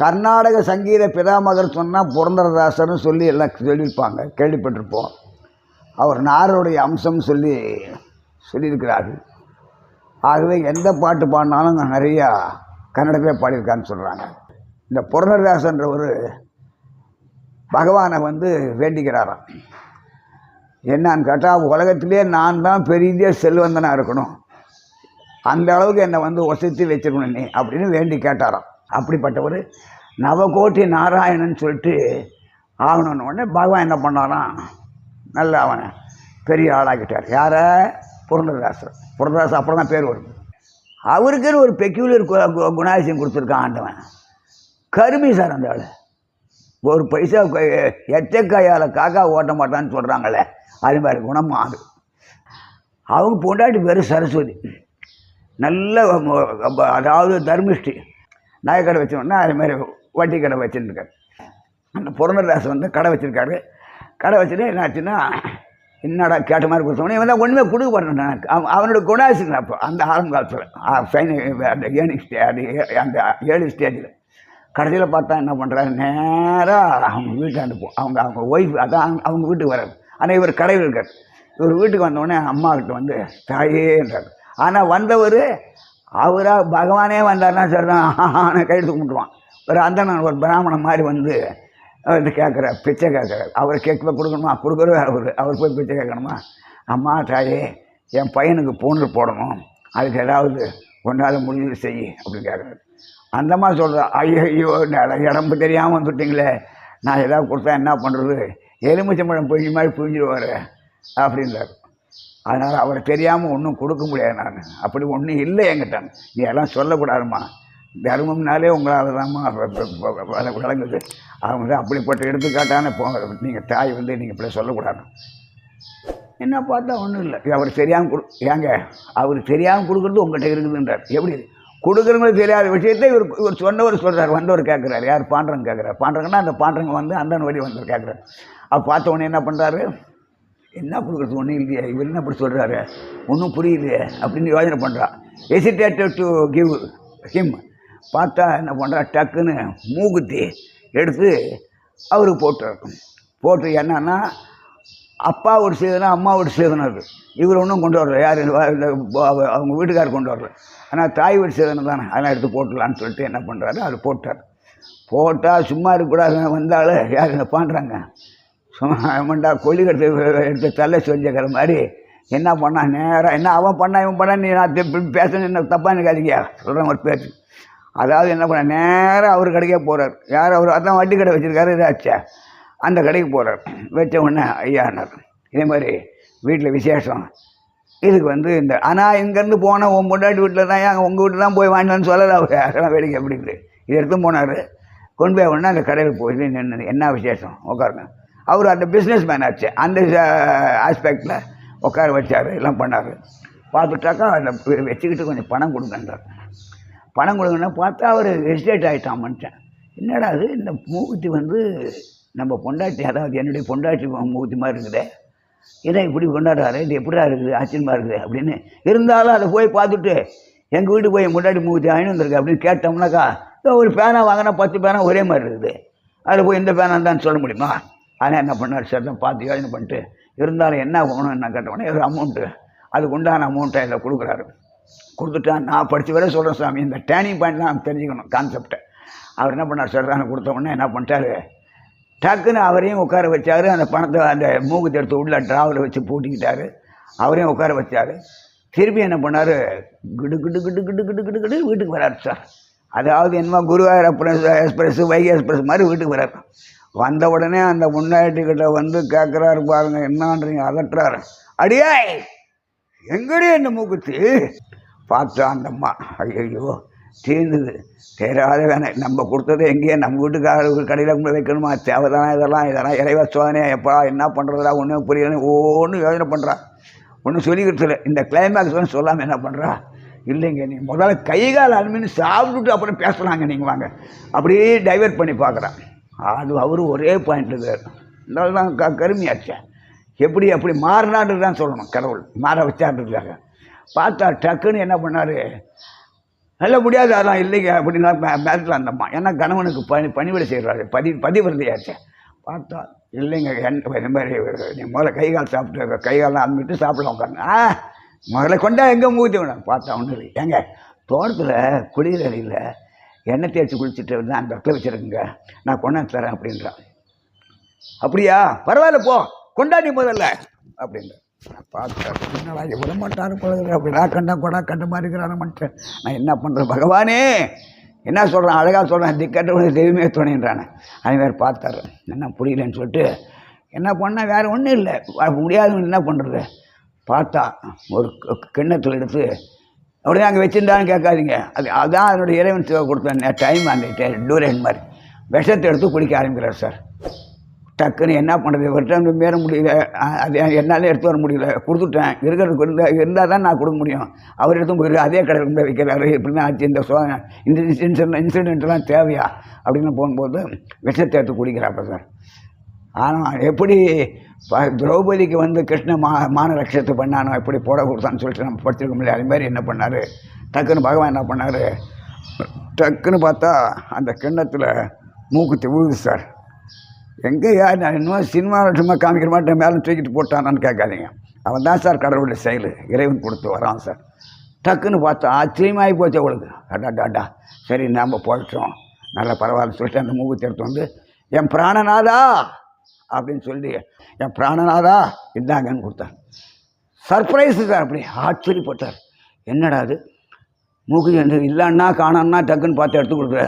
கர்நாடக சங்கீத பிதாமகர் சொன்னால் புரந்தரதாசர்னு சொல்லி எல்லாம் சொல்லியிருப்பாங்க கேள்விப்பட்டிருப்போம். அவர் நாரோடைய அம்சம் சொல்லி சொல்லியிருக்கிறார்கள். ஆகவே எந்த பாட்டு பாடினாலும் நிறையா கன்னடத்தில் பாடியிருக்கான்னு சொல்கிறாங்க இந்த புரந்தரதாசன்றவர் பகவானை வந்து வேண்டிக்கிறாராம். என்னன்னு கேட்டால் உலகத்திலே நான் தான் பெரிய செல்வந்தனாக இருக்கணும். அந்த அளவுக்கு என்னை வந்து ஒசத்தி வச்சிருக்கணும் நீ அப்படின்னு வேண்டி கேட்டாராம். அப்படிப்பட்டவர் நவகோட்டி நாராயணன் சொல்லிட்டு ஆகணும்னு உடனே பகவான் என்ன பண்ணாராம்? நல்ல அவனை பெரிய ஆளாக்கிட்டார். யாரை? புரந்தரதாசர் புரந்தரதாசர் அப்புறம் தான் பேர் வருது அவருக்குன்னு ஒரு பெக்யூலர் குணாதிசயம் கொடுத்துருக்கான் ஆண்டவன். கருமி சார் அந்த ஆள். ஒரு பைசா எச்சக்காயால் காக்கா ஓட்ட மாட்டான்னு சொல்கிறாங்களே அது மாதிரி குணம் ஆடு அவங்க பொண்டாட்டி பேர் சரஸ்வதி. நல்ல அதாவது தர்மிஷ்டி. நகைக்கடை வச்சோன்னா அது மாதிரி வட்டி கடை வச்சுருக்காரு. அந்த புரந்தரதாஸ் வந்து கடை வச்சுருக்காரு. கடை வச்சுட்டு என்னாச்சுன்னா என்னடா கேட்ட மாதிரி கொடுத்தோன்னே இவன் தான் ஒன்றுமே கொடுக்க மாட்டேன் எனக்கு. அவன் அவனோட குணாசிங்க அப்போ அந்த ஆரம்ப காலத்தில் ஃபைனல் அந்த ஏர்னிங் ஸ்டேஜ் அந்த ஏழு ஸ்டேஜில் கடைசியில் பார்த்தா என்ன பண்ணுறாரு நேராக அவங்க வீட்டை போ அவங்க அவங்க ஒய்ஃப் அதான் அவங்க- வீட்டுக்கு வராது ஆனால் இவர் கடையில் இருக்கார். இவர் வீட்டுக்கு வந்தோடனே அம்மா கிட்ட வந்து தாயேன்றார் ஆனால் வந்தவர் அவராக பகவானே வந்தார்னா சொல்கிறான் ஆனால் கையெழுத்து கும்பிட்டுவான் ஒரு அந்தனன் ஒரு பிராமணன் மாதிரி வந்து வந்து கேட்குற பிச்சை கேட்குறாரு. அவர் கேட்கவே கொடுக்கணுமா? கொடுக்குறவே அவர். அவர் போய் பிச்சை கேட்கணுமா? அம்மா தாயே என் பையனுக்கு பூண்டு போடணும். அதுக்கு ஏதாவது ஒன்றால் முடிஞ்சது செய் அப்படின்னு கேட்குறாரு. அந்த மாதிரி சொல்கிறா ஐயோ இடம்பு தெரியாமல் வந்துட்டீங்களே. நான் ஏதாவது கொடுத்தா என்ன பண்ணுறது எலுமிச்சம்பழம் புழிஞ்ச மாதிரி புழிஞ்சிடுவார் அப்படின்றார். அதனால் அவரை தெரியாமல் ஒன்றும் கொடுக்க முடியாது நான். அப்படி ஒன்றும் இல்லை என்கிட்ட. நீ எல்லாம் சொல்லக்கூடாதும்மா. தர்மம்னாலே உங்களால் தான்மா விளங்குது அவங்க வந்து அப்படிப்பட்ட எடுத்துக்காட்டான போ நீங்கள் தாய் வந்து நீங்கள் இப்படி சொல்லக்கூடாது. என்ன பார்த்தா ஒன்றும் இல்லை. அவர் தெரியாமல் கொடு ஏங்க அவர் தெரியாமல் கொடுக்குறது உங்கள்கிட்ட இருக்குதுன்றார். எப்படி? கொடுக்குறவங்களுக்கு தெரியாத விஷயத்தை இவர் இவர் சொன்னவர் சொல்கிறார் வந்தவர் கேட்குறாரு. யார் பாண்டவங்க கேட்குறாரு? பாண்டவங்கன்னா அந்த பாண்டவங்க வந்து அந்த வழி வந்தவர் கேட்குறாரு. அப்போ பார்த்த உடனே என்ன பண்ணுறாரு என்ன கொடுக்குறது? ஒன்றும் இல்லையே. இவர் என்ன இப்படி சொல்கிறாரு ஒன்றும் புரியலையே. அப்படின்னு யோஜனை பண்ணுறா எசிடேட்டட் டு கிவ் ஹிம் பார்த்தா என்ன பண்ணுறா டக்குன்னு மூக்குத்தி எடுத்து அவருக்கு போட்டுருக்கும் போட்டு என்னன்னா அப்பா ஒரு சேதனம் அம்மா ஒரு சேதனம் அது. இவர் ஒன்றும் கொண்டு வரல. யார் இந்த அவங்க வீட்டுக்காரர் கொண்டு வரல. ஆனால் தாய் வீடு சேதனம் தானே. அதெல்லாம் எடுத்து போட்டுடலான்னு சொல்லிட்டு என்ன பண்ணுறாரு அது போட்டார். போட்டால் சும்மா இருக்கக்கூடாது வந்தாலும் யார் என்ன பண்ணுறாங்க சும்மா அவன்டா கொல்லி கடுத்து எடுத்து தள்ள சொல்லிக்கிற மாதிரி. என்ன பண்ணா நேராக என்ன அவன் பண்ணா இவன் பண்ணா நீ நான் திருப்பி பேசணும் என்ன தப்பாக நினைக்காதீங்க. சொல்கிறேன் ஒரு பேச்சு அதாவது என்ன பண்ண நேராக அவர் கடைக்கே போகிறார் யார் அவர் அதான் வட்டி கடை வச்சுருக்காரு இதாச்சா அந்த கடைக்கு போகிறார் வச்ச உடனே ஐயானார். இதே மாதிரி வீட்டில் விசேஷம். இதுக்கு வந்து இந்த ஆனால் இங்கேருந்து போனால் உன் முன்னாடி வீட்டில் தான் ஏன் உங்கள் வீட்டில் தான் போய் வாங்கினான்னு சொல்லலை அவர். அதெல்லாம் வேடிக்கை அப்படின்ட்டு. இருக்குது இது எடுத்து போனார். கொண்டு போய் உடனே அந்த கடையில் போய் நின்று என்ன விசேஷம்? உட்காருங்க. அவர் அந்த பிஸ்னஸ் மேன் ஆச்சு. அந்த ஆஸ்பெக்டில் உட்கார வச்சார் எல்லாம் பண்ணார். பார்த்துட்டாக்கா அந்த வச்சுக்கிட்டு கொஞ்சம் பணம் கொடுங்கன்றார். பணம் கொடுங்கன்னா பார்த்தா அவர் எஸ்டேட் ஆகிட்டான் மனுஷன். என்னடா அது இந்த மூக்குத்தி வந்து நம்ம பொண்டாட்டி அதாவது என்னுடைய பொண்டாட்டி மூக்குத்தி மாதிரி இருக்குதே. இதை இப்படி கொண்டாடுறாரு இது எப்படிடா இருக்குது? ஆச்சரியமாக இருக்குது அப்படின்னு. இருந்தாலும் அதை போய் பார்த்துட்டு எங்கள் வீட்டுக்கு போய் முன்னாடி மூக்குத்தி வாங்கிட்டு வந்திருக்கு அப்படின்னு கேட்டோம்னாக்கா ஒரு பேனா வாங்கினா பத்து பேனா ஒரே மாதிரி இருக்குது. அதில் போய் இந்த பேனான்னு தான் சொல்ல முடியுமா? ஆனால் என்ன பண்ணார்? சார் தான் பார்த்து யோஜனை பண்ணிட்டு இருந்தாலும் என்ன போகணும் என்ன கேட்டோன்னே ஒரு அமௌண்ட்டு அதுக்கு உண்டான அமௌண்ட்டை இதில் கொடுக்குறாரு. கொடுத்துட்டா நான் படித்த வரை சொல்கிறேன் சாமி. இந்த டேர்னிங் பாயிண்ட் தான் தெரிஞ்சுக்கணும் கான்செப்டை அவர் என்ன பண்ணார்? சார் தான் கொடுத்த உடனே என்ன பண்ணிட்டாரு? டக்குன்னு அவரையும் உட்கார வச்சார். அந்த பணத்தை அந்த மூக்கு எடுத்து உள்ள ட்ராவில் வச்சு பூட்டிக்கிட்டாரு. அவரையும் உட்கார வச்சார். திருப்பி என்ன பண்ணார்? கிடு கிடு கிடு கிடு கிடு கிடு கிடு வீட்டுக்கு வராரு சார். அதாவது என்னமோ குருவாயூர் எக்ஸ்பிரஸ் வைகை எக்ஸ்பிரஸ் மாதிரி வீட்டுக்கு வராரு. வந்த உடனே அந்த முன்னாடிக்கிட்ட வந்து கேட்குறாரு பாருங்க என்னான்றீங்க அதட்டுறாரு. அடியே எங்கடி என்ன மூக்குத்தி? பார்த்தா அந்தம்மா ஐயோ தீர்ந்தது தெரியாத வேணாம் நம்ம கொடுத்தது எங்கேயே நம்ம வீட்டுக்காரர் கடையில் கொண்டு வைக்கணுமா? தேவைதானே இதெல்லாம்? இதெல்லாம் இறைவா சோதனையா? எப்பா என்ன பண்ணுறதா ஒன்றும் புரியல ஒன்றும் யோசனை பண்ணுறா ஒன்றும் சொல்லிக்கிட்டு இல்லை இந்த கிளைமேக்ஸ் வந்து சொல்லாமல் என்ன பண்ணுறா இல்லைங்க நீ முதல்ல கை கால் அலுமின்னு சாப்பிட்டுட்டு அப்புறம் பேசலாங்க நீங்கள் வாங்க. அப்படியே டைவர்ட் பண்ணி பார்க்குறான் அது அவரும் ஒரே பாயிண்ட் இருக்கார். தான் க கருமையாச்சே. எப்படி அப்படி மாறினான்னு தான் சொல்லணும் கடவுள். மாற வச்சாருக்காங்க பார்த்தா டக்குன்னு என்ன பண்ணார்? நல்ல முடியாது அதான் இல்லைங்க அப்படின்னா மேரத்தில் அந்தம்மா ஏன்னா கணவனுக்கு பணி பணிவிடை செய்கிறாரு பதி பதிவிரதையாச்சு. பார்த்தா இல்லைங்க என் இந்த மாதிரி நீ முதல்ல கை கால் சாப்பிட்டு கை கால்லாம் அனுப்பிட்டு சாப்பிடலாம் உட்காந்து ஆ முதல்ல கொண்டா எங்கே மூத்தி விட பார்த்தா ஒன்று ஏங்க தோட்டத்தில் குளியலறையில் எண்ணெய் தேய்ச்சி குளிச்சுட்டு வந்து அந்த இடத்துல வச்சுருக்குங்க. நான் கொண்டாந்து தரேன் அப்படின்றான். அப்படியா? பரவாயில்ல போ. கொண்டாடி முதல்ல. அப்படின்ற பார்த்தேன் என்னடா எவ்வளோ மாட்டாரு பழகுற அப்படிடா கண்டா கொடா கண்ட மாதிரி இருக்கிறான நான் என்ன பண்ணுறேன் பகவானே! என்ன சொல்கிறேன் அழகாக சொல்கிறேன் திக்கட்டவனுக்கு தெய்வமே துணைன்றானே. அதேமாதிரி பார்த்தாரு. என்ன புரியலன்னு சொல்லிட்டு என்ன பண்ணால் வேறு ஒன்றும் இல்லை. முடியாதவன் என்ன பண்ணுறது பார்த்தா ஒரு கிண்ணத்தில் எடுத்து அப்படியே அங்கே வச்சுருந்தான்னு கேட்காதீங்க. அது அதான் அதனுடைய இறைவன் சிவா கொடுத்த டைம் அந்த டூரேன் மாதிரி. விஷத்தை எடுத்து குடிக்க ஆரம்பிக்கிறார் சார் டக்குன்னு என்ன பண்ணுறது இவர்கிட்ட மேற முடியல. அது என்னால் எடுத்து வர முடியல. கொடுத்துட்டேன். இருக்கிறதுக்கு இருந்தால் இருந்தால் தான் நான் கொடுக்க முடியும். அவர் எடுத்து போயிருக்கு அதே கடையில் கொண்டு வைக்கிறாரு இப்படின்னா ஆச்சு இந்த சோ இந்த இன்சிடென்ட் இன்சிடென்ட்லாம் தேவையா? அப்படின்னு போகும்போது விஷத்தை எடுத்து குடிக்கிறாப்ப சார் ஆனால் எப்படி திரௌபதிக்கு வந்து கிருஷ்ண மா மானரட்சத்தை பண்ணானோ எப்படி போட கொடுத்தான்னு சொல்லிட்டு நம்ம படிச்சிருக்க முடியல. அது மாதிரி என்ன பண்ணார்? டக்குன்னு பகவான் என்ன பண்ணார்? டக்குன்னு பார்த்தா அந்த கிண்ணத்தில் மூக்குத்தி விழுது சார். எங்கேயா நான் இன்னும் சினிமா சும்மா காமிக்கிற மாட்டேன் மேலே தூக்கிட்டு போட்டானான்னு கேட்காதீங்க. அவன் தான் சார் கடவுளுடைய செயல். இறைவன் கொடுத்து வரான் சார். டக்குன்னு பார்த்தா ஆச்சரியமாகி போச்சு அவளுக்கு. அடா டாடா சரி நாம் போயிட்டோம். நல்லா பரவாயில்ல சொல்லிட்டு அந்த மூக்குத்தி எடுத்து வந்து என் பிராணநாதா அப்படின்னு சொல்லி என் பிராணநாதா இந்தாங்கன்னு கொடுத்தார். சர்ப்ரைஸு சார் அப்படி ஆச்சரியப்பட்டார். என்னடா அது? மூக்கு என்று இல்லைன்னா காணோன்னா டக்குன்னு பார்த்து எடுத்து கொடுக்குற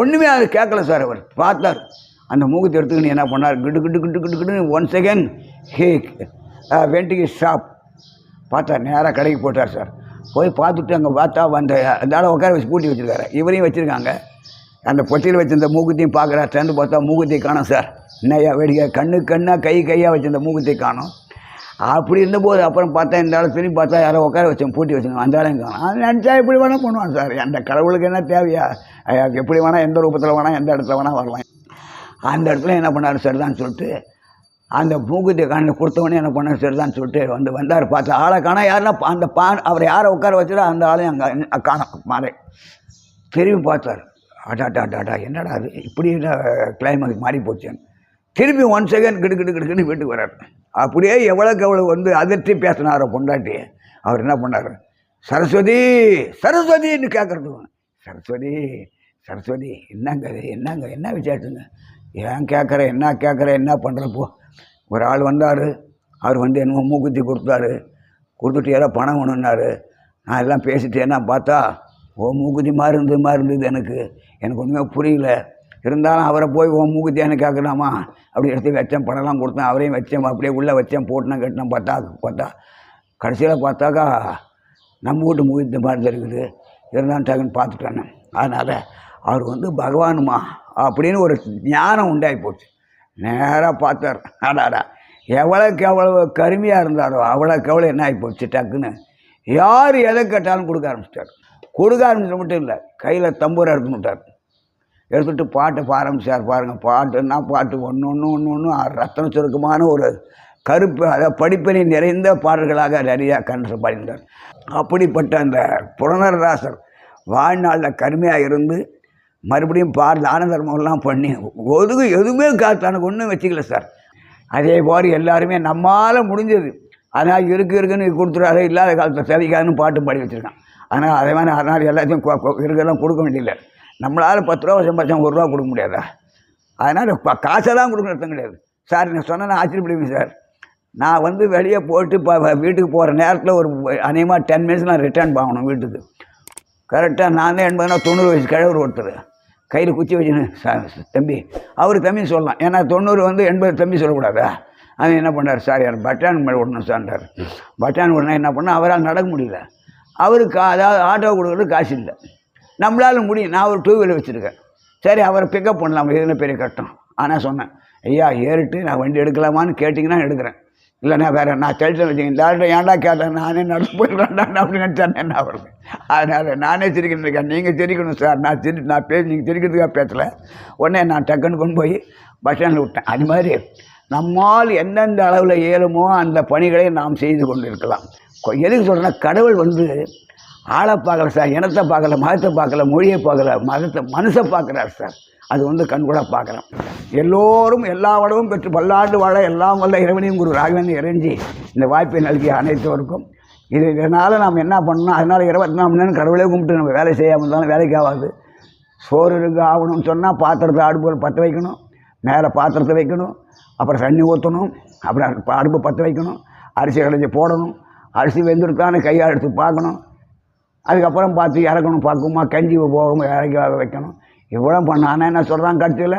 ஒன்றுமே அது கேட்கல சார் அவர். பார்த்தார். அந்த மூக்குத்தி எடுத்துக்கின்னு என்ன பண்ணார்? கிட்டு கிட்டு கிட்டு கிட்டு கிட்டுன்னு ஒன் செகண்ட் ஹே வெண்டிகி ஷாப் பார்த்தார் நேராக கடைக்கு போட்டார் சார். போய் பார்த்துட்டு அங்கே பார்த்தா அந்த அந்த உட்கார வச்சு பூட்டி வச்சுருக்காரு. இவரையும் வச்சுருக்காங்க. அந்த பொட்டியில் வச்சிருந்த மூக்குத்தையும் பார்க்குறா. சேர்ந்து பார்த்தா மூக்குத்தி காணும் சார் என்னையா வேடிக்கை? கண்ணு கண்ணாக கை கையாக வச்சிருந்த மூக்குத்தி காணோம். அப்படி இருந்தபோது அப்புறம் பார்த்தா இந்த ஆள் திரும்பி பார்த்தா யாரோ உட்கார வச்சோம் பூட்டி வச்சுருந்தோம் அந்த ஆளையும் காணும். அது நினச்சா எப்படி வேணால் பண்ணுவான் சார் அந்த கடவுளுக்கு என்ன தேவையா? எப்படி வேணால் எந்த ரூபத்தில் வேணால் எந்த இடத்துல வேணால் வரலாம். அந்த இடத்துல என்ன பண்ணார் சரிதான் சொல்லிட்டு அந்த மூக்குத்தி காணி கொடுத்தவொடனே என்ன பண்ணார் சரிதான் சொல்லிட்டு வந்து வந்தார். பார்த்து ஆளை காணா யாருன்னா அந்த பான் அவரை யாரை உட்கார வச்சுட்டா அந்த ஆளையும் அங்கே காணும் மாறே திரும்பி பார்த்தார். அடாடா அடாடா என்னடா அது இப்படி கிளைமேக்ஸ் மாறி போச்சேன்னு திருப்பி ஒன் செகண்ட் கிடு கிடு கிடுக்குன்னு வீட்டுக்கு வர்றார். அப்படியே எவ்வளோக்கு எவ்வளோ வந்து அதிர்ச்சி பேசினாரோ பொண்டாட்டி. அவர் என்ன பண்ணார்? சரஸ்வதி சரஸ்வதின்னு கேட்குறது சரஸ்வதி சரஸ்வதி என்னங்க என்னங்க என்ன விசேஷங்க? ஏன் கேட்குற என்ன கேட்குற என்ன பண்ணுறப்போ ஒரு ஆள் வந்தார். அவர் வந்து என்னமோ மூக்குத்தி கொடுத்தாரு. கொடுத்துட்டு யாரோ பணம் வேணும்னாரு. நான் எல்லாம் பேசிட்டு என்ன பார்த்தா ஓ மூக்குத்தி மாதிரி இருந்தது மாதிரி இருந்தது எனக்கு. எனக்கு ஒன்றுமே புரியல. இருந்தாலும் அவரை போய் ஓ மூக்குத்தி எனக்கு கேட்கலாமா? அப்படி எடுத்து வச்சேன் பணம்லாம் கொடுத்தேன் அவரையும் வச்சேன் அப்படியே உள்ளே வச்சேன் போட்டுனேன் கட்டினேன் பார்த்தா பார்த்தா. கடைசியில் பார்த்தாக்கா நம்ம வீட்டு மூக்குத்தி மாதிரி தான் இருக்குது. இருந்தாலும் டக்குன்னு பார்த்துட்டானே அதனால் அவர் வந்து பகவானுமா? அப்படின்னு ஒரு ஞானம் உண்டாகி போச்சு. நேராக பார்த்தார். ஆடாடா எவ்வளோக்கு எவ்வளோ கருமையாக இருந்தாரோ அவ்வளோக்கு எவ்வளோ என்ன ஆகி போச்சு டக்குன்னு. யார் எதை கேட்டாலும் கொடுக்க ஆரம்பிச்சிட்டார். கொடுக்க ஆரம்பிச்சது மட்டும் இல்லை. கையில் தம்பூரை எடுத்துட்டார் விட்டார். எடுத்துட்டு பாட்டை ஆரம்பிச்சார் பாருங்கள் பாட்டுன்னா பாட்டு ஒன்று ஒன்று ஒன்று ஒன்று ரத்தன சுருக்கமான ஒரு கருப்பு அதாவது படிப்பினை நிறைந்த பாடல்களாக நிறையா கண்டு பாடினார் அப்படிப்பட்ட அந்த புலனரதாசர் வாழ்நாளில் கருமையாக இருந்து மறுபடியும் பாடல் தான தர்மம்லாம் பண்ணி ஒதுக்கு எதுவுமே கா தனக்கு ஒன்றும் வச்சுக்கல சார். அதே போல் எல்லாருமே நம்மால் முடிஞ்சது. அதனால் இருக்கு இருக்குன்னு கொடுத்துறாரு இல்லாத காலத்தில் சரிக்காதுன்னு பாட்டு பாடி வச்சுருக்கான். ஆனால் அதே மாதிரி அதனால் எல்லாத்தையும் கொ- இருக்கிறதெல்லாம் கொடுக்க வேண்டியதில்லை. நம்மளால் பத்து ரூபா சம்பாதிச்சா ஒரு ரூபா கொடுக்க முடியாதா? அதனால் இப்போ காசெல்லாம் கொடுக்க அர்த்தம் கிடையாது. சார் நீங்கள் சொன்னால் ஆச்சரியப்படுவீங்க சார். நான் வந்து வெளியே போட்டு இப்போ வீட்டுக்கு போகிற நேரத்தில் ஒரு அநேகமாக டென் மினிட்ஸ் நான் ரிட்டர்ன் வாங்கணும் வீட்டுக்கு. கரெக்டாக நான் தான் எண்பதுனா தொண்ணூறு வயசு கிழவர் ஒருத்தர். கையில் குச்சி வச்சுன்னு "சா- தம்பி அவர் தம்பி சொல்லலாம். ஏன்னா தொண்ணூறு வந்து எண்பது தம்பி சொல்லக்கூடாதா? அவன் என்ன பண்ணார்? சார் யார் பட்டான் மேலே விடணும் சார்ன்றார். பட்டான் விடனா என்ன பண்ணால் அவரால் நடக்க முடியல. அவருக்கு அதாவது ஆட்டோ கொடுக்குறது காசு இல்லை நம்மளால முடியும் நான் ஒரு டூ வீலர் வச்சுருக்கேன். சரி அவரை பிக்கப் பண்ணலாம். இது பெரிய கஷ்டம். ஆனால் சொன்னேன் ஐயா ஏறிட்டு நான் வண்டி எடுக்கலாமான்னு கேட்டிங்கன்னா எடுக்கிறேன். இல்லைண்ணா வேறு நான் தெளிச்சு வச்சுக்கேன் இந்த ஏன்டா கேட்டேன்? நானே நடந்து போயிடலாம்டா அப்படின்னு நினச்சேன் என்ன அவருக்கு. அதனால் நானே சிரிக்கணும் இருக்கேன். நீங்கள் சிரிக்கணும் சார். நான் சிரி நான் பேசி நீங்கள் சிரிக்கிறதுக்காக பேசலை. உடனே நான் டக்குன்னு கொண்டு போய் பஸ் ஸ்டாண்டில் விட்டேன். அது மாதிரி நம்மால் எந்தெந்த அளவில் இயலுமோ அந்த பணிகளை நாம் செய்து கொண்டு இருக்கலாம் எதுக்கு சொல்கிறேன்னா கடவுள் வந்து ஆளை பார்க்கல சார் இனத்தை பார்க்கல மதத்தை பார்க்கல மொழியை பார்க்கல மதத்தை மனுஷை பார்க்குறாரு சார். அது வந்து கண்கூட பார்க்குறோம். எல்லோரும் எல்லா வளவும் பெற்று பல்லாண்டு வாழ எல்லாம் வல்ல இறைவனையும் குரு ராகவன் இறைஞ்சி இந்த வாய்ப்பை நல்கிய அனைத்தவருக்கும். இது இதனால் நாம் என்ன பண்ணணும் அதனால் இருபத்தி நாலு மணி நேரம் கடவுளே கும்பிட்டு நம்ம வேலை செய்யாமல் இருந்தாலும் வேலைக்கு ஆகாது சோறு இருக்கு ஆகணும்னு சொன்னால் பாத்திரத்தை அடுப்பு பற்ற வைக்கணும் மேலே பாத்திரத்தை வைக்கணும் அப்புறம் தண்ணி ஊற்றணும் அப்புறம் அடுப்பு- பற்ற வைக்கணும் அரிசி கடைஞ்சி போடணும் அரிசி வெந்திருக்கான்னு கையால் எடுத்து பார்க்கணும். அதுக்கப்புறம் பார்த்து இறக்கணும் பக்குவமாக கஞ்சி போகும் இறக்கி வைக்கணும். இவ்வளோ பண்ண ஆனால் என்ன சொல்கிறான் கட்சியில்?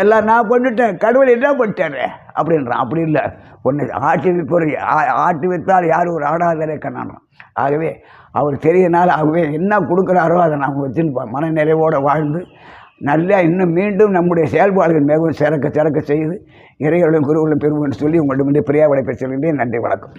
எல்லாம் நான் பண்ணிட்டேன் கடவுள் என்ன பண்ணிட்டாரு? அப்படின்றான். அப்படி இல்லை. ஒன்று ஆட்டி விற்பொரு ஆட்டி விற்றால் யார் ஒரு ஆடாதரே கண்ணான்றான். ஆகவே அவர் தெரியனால ஆகவே என்ன கொடுக்குறாரோ அதை நாம் வச்சுன்னு மன நிறைவோடு வாழ்ந்து நல்லா இன்னும் மீண்டும் நம்முடைய செயல்பாடுகள் மிகவும் சிறக்க சிறக்க செய்து இறைகளும் குருவுகளும் பெறுவோம் சொல்லி உங்களிடம் பிரியா பிரியாவிடை பேசுகிறேன் நன்றி வணக்கம்.